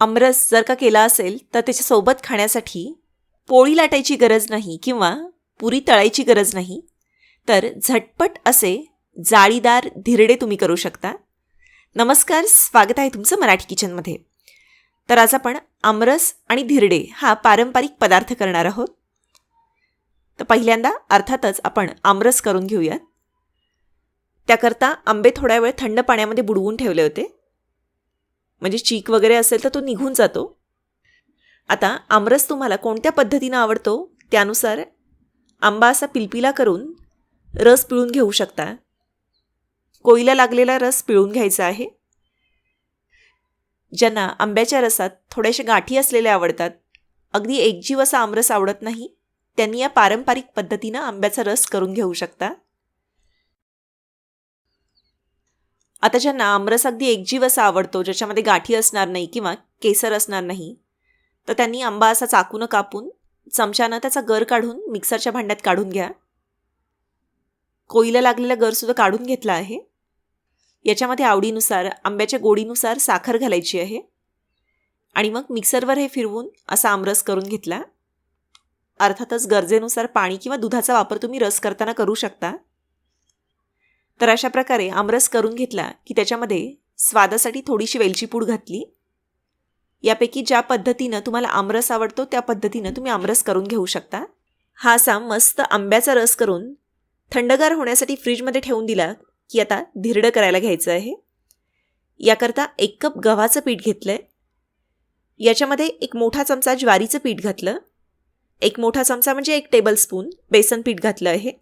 आमरस जर का केला असेल तर त्याच्यासोबत खाण्यासाठी पोळी लाटायची गरज नाही किंवा पुरी तळायची गरज नाही. तर झटपट असे जाळीदार धिरडे तुम्ही करू शकता. नमस्कार स्वागत आहे तुमचं मराठी किचनमध्ये. तर आज आपण आमरस आणि धिरडे हा पारंपरिक पदार्थ करणार आहोत. तर पहिल्यांदा अर्थातच आपण आमरस करून घेऊयात. त्याकरता आंबे थोड्या वेळ थंड पाण्यामध्ये बुडवून ठेवले होते. म्हणजे चीक वगैरे असेल तर तो निघून जातो. आता आमरस तुम्हाला कोणत्या पद्धतीनं आवडतो? त्यानुसार आंबा असा पिलपिला करून रस पिळून घेऊ शकता. कोईला लागलेला रस पिळून घ्यायचा आहे. ज्यांना आंब्याच्या रसात थोड्याशा गाठी असलेले आवडतात अगदी एकजीव असा आमरस आवडत नाही त्यांनी या पारंपरिक पद्धतीनं आंब्याचा रस करून घेऊ शकता. आता ज्यांना आमरस अगदी एकजीव असा आवडतो ज्याच्यामध्ये गाठी असणार नाही किंवा केसर असणार नाही तर त्यांनी आंबा असा चाकूनं कापून चमच्यानं त्याचा गर काढून मिक्सरच्या भांड्यात काढून घ्या. कोईला लागलेला गरसुद्धा काढून घेतला आहे. याच्यामध्ये आवडीनुसार आंब्याच्या गोडीनुसार साखर घालायची आहे. आणि मग मिक्सरवर हे फिरवून असा आमरस करून घेतला. अर्थातच गरजेनुसार पाणी किंवा दुधाचा वापर तुम्ही रस करताना करू शकता. तर अशा प्रकारे आमरस करून घेतला की त्याच्यामध्ये स्वादासाठी थोडीशी वेलची पूड घातली. यापैकी ज्या पद्धतीनं तुम्हाला आमरस आवडतो त्या पद्धतीनं तुम्ही आमरस करून घेऊ शकता. हा असा मस्त आंब्याचा रस करून थंडगार होण्यासाठी फ्रीजमध्ये ठेवून दिला की आता धिरडं करायला घ्यायचं आहे. याकरता एक कप गव्हाचं पीठ घेतलं आहे याच्यामध्ये एक मोठा चमचा ज्वारीचं पीठ घातलं. एक मोठा चमचा म्हणजे एक टेबलस्पून बेसन पीठ घातलं आहे.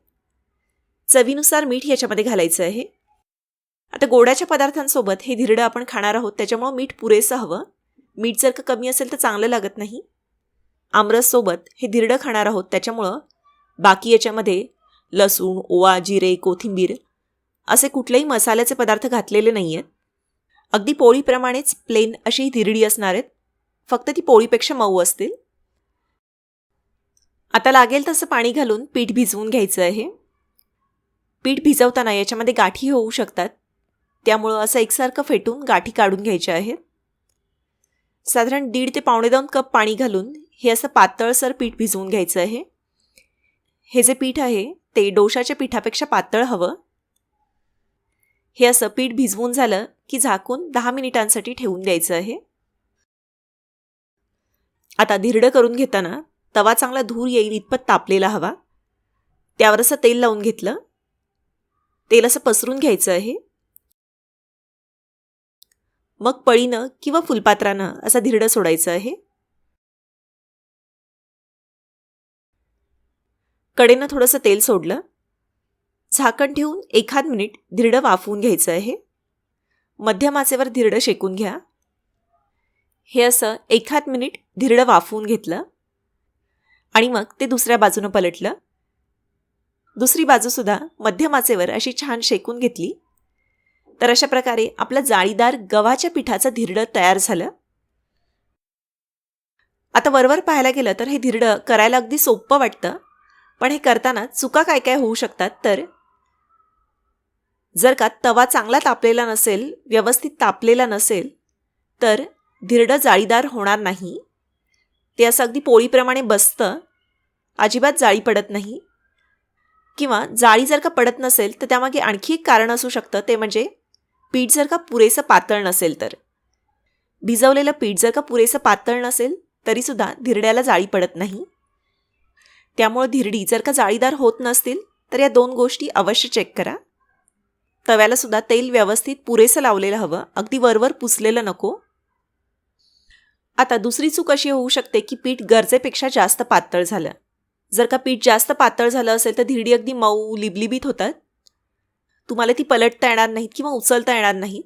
चवीनुसार मीठ याच्यामध्ये घालायचं आहे. आता गोड्याच्या पदार्थांसोबत हे धिरडं आपण खाणार आहोत त्याच्यामुळं मीठ पुरेसं हवं. मीठ जर का कमी असेल तर चांगलं लागत नाही. आमरससोबत हे धिरडं खाणार आहोत त्याच्यामुळं बाकी याच्यामध्ये लसूण ओवा जिरे कोथिंबीर असे कुठलेही मसाल्याचे पदार्थ घातलेले नाही आहेत अगदी पोळीप्रमाणेच प्लेन अशी ही धिरडी असणार आहेत. फक्त ती पोळीपेक्षा मऊ असतील. आता लागेल तसं पाणी घालून पीठ भिजवून घ्यायचं आहे. पीठ भिजवताना याच्यामध्ये गाठी होऊ शकतात. त्यामुळं असं एकसारखं फेटून गाठी काढून घ्यायच्या आहेत. साधारण दीड ते पावणे दोन कप पाणी घालून हे असं पातळसर पीठ भिजवून घ्यायचं आहे. हे जे पीठ आहे ते डोशाच्या पिठापेक्षा पातळ हवं. हे असं पीठ भिजवून झालं की झाकून दहा मिनिटांसाठी ठेवून द्यायचं आहे. आता धिरडं करून घेताना तवा चांगला धूर येईल इतपत तापलेला हवा. त्यावर असं तेल लावून घेतलं. तेल असं पसरून घ्यायचं आहे. मग पळीनं किंवा फुलपात्रानं असा धिरडं सोडायचं आहे. कडेनं थोडंसं तेल सोडलं. झाकण ठेवून एखाद मिनिट धिरडं वाफवून घ्यायचं आहे. मध्यम आचेवर धिरडं शेकून घ्या. हे असं एखाद मिनिट धिरडं वाफवून घेतलं. आणि मग ते दुसऱ्या बाजूनं पलटलं. दुसरी बाजूसुद्धा मध्यमाचेवर अशी छान शेकून घेतली. तर अशा प्रकारे आपलं जाळीदार गव्हाच्या पिठाचं धिरडं तयार झालं. आता वरवर पाहायला गेलं तर हे धिरडं करायला अगदी सोपं वाटतं. पण हे करताना चुका काय काय होऊ शकतात तर? जर का तवा चांगला तापलेला नसेल व्यवस्थित तापलेला नसेल तर धिरडं जाळीदार होणार नाही. ते असं अगदी पोळीप्रमाणे बसतं. अजिबात जाळी पडत नाही. किंवा जाळी जर का पडत नसेल तर त्यामागे आणखी एक कारण असू शकतं ते म्हणजे पीठ जर का पुरेसं पातळ नसेल तर. भिजवलेलं पीठ जर का पुरेसं पातळ नसेल तरीसुद्धा धिरड्याला जाळी पडत नाही. त्यामुळं धिरडी जर का जाळीदार होत नसतील तर या दोन गोष्टी अवश्य चेक करा. तव्याला सुद्धा तेल व्यवस्थित पुरेसं लावलेलं हवं अगदी वरवर पुसलेलं नको. आता दुसरी चूक अशी होऊ शकते की पीठ गरजेपेक्षा जास्त पातळ झालं. जर का पीठ जास्त पातळ झालं असेल तर धिरडी अगदी मऊ लिबलिबीत होतात. तुम्हाला ती पलटता येणार नाहीत किंवा उचलता येणार नाहीत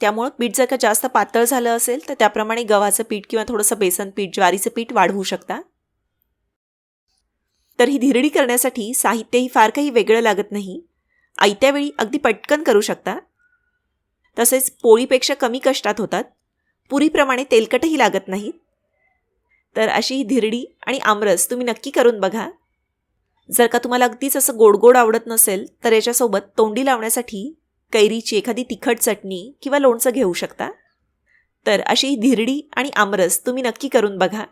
त्यामुळं पीठ जर का जास्त पातळ झालं असेल तर त्याप्रमाणे गव्हाचं पीठ किंवा थोडंसं बेसन पीठ ज्वारीचं पीठ वाढवू शकता. तर ही धिरडी करण्यासाठी साहित्यही फार काही वेगळं लागत नाही. आयत्यावेळी अगदी पटकन करू शकता. तसेच पोळीपेक्षा कमी कष्टात होतात. पुरीप्रमाणे तेलकटही लागत नाहीत. तर अशी ही धिरडी आणि आमरस तुम्ही नक्की करून बघा. जर का तुम्हाला अगदीच असं गोडगोड आवडत नसेल तर याच्यासोबत तोंडी लावण्यासाठी कैरीची एखादी तिखट चटणी किंवा लोणचं घेऊ शकता. तर अशी धिरडी आणि आमरस तुम्ही नक्की करून बघा.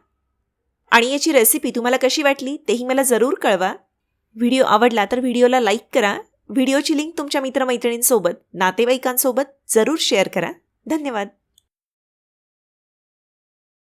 आणि याची रेसिपी तुम्हाला कशी वाटली तेही मला जरूर कळवा. व्हिडिओ आवडला तर व्हिडिओला लाईक करा. व्हिडिओची लिंक तुमच्या मित्रमैत्रिणींसोबत नातेवाईकांसोबत जरूर शेअर करा. धन्यवाद.